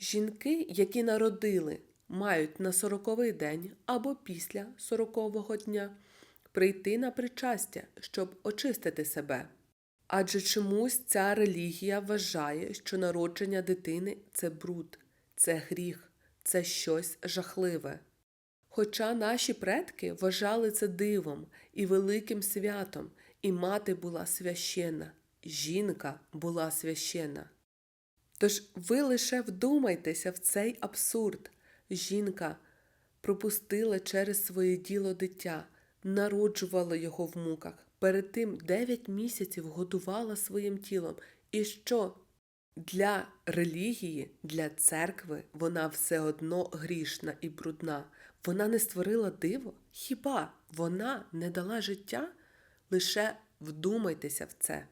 Жінки, які народили, мають на сороковий день або після сорокового дня прийти на причастя, щоб очистити себе. Адже чомусь ця релігія вважає, що народження дитини це бруд, це гріх, це щось жахливе. Хоча наші предки вважали це дивом і великим святом, і мати була священна, жінка була священна. Тож ви лише вдумайтеся в цей абсурд. Жінка пропустила через своє діло дитя, народжувала його в муках, перед тим 9 місяців годувала своїм тілом. І що? Для релігії, для церкви вона все одно грішна і брудна. Вона не створила диво? Хіба вона не дала життя? Лише вдумайтеся в це.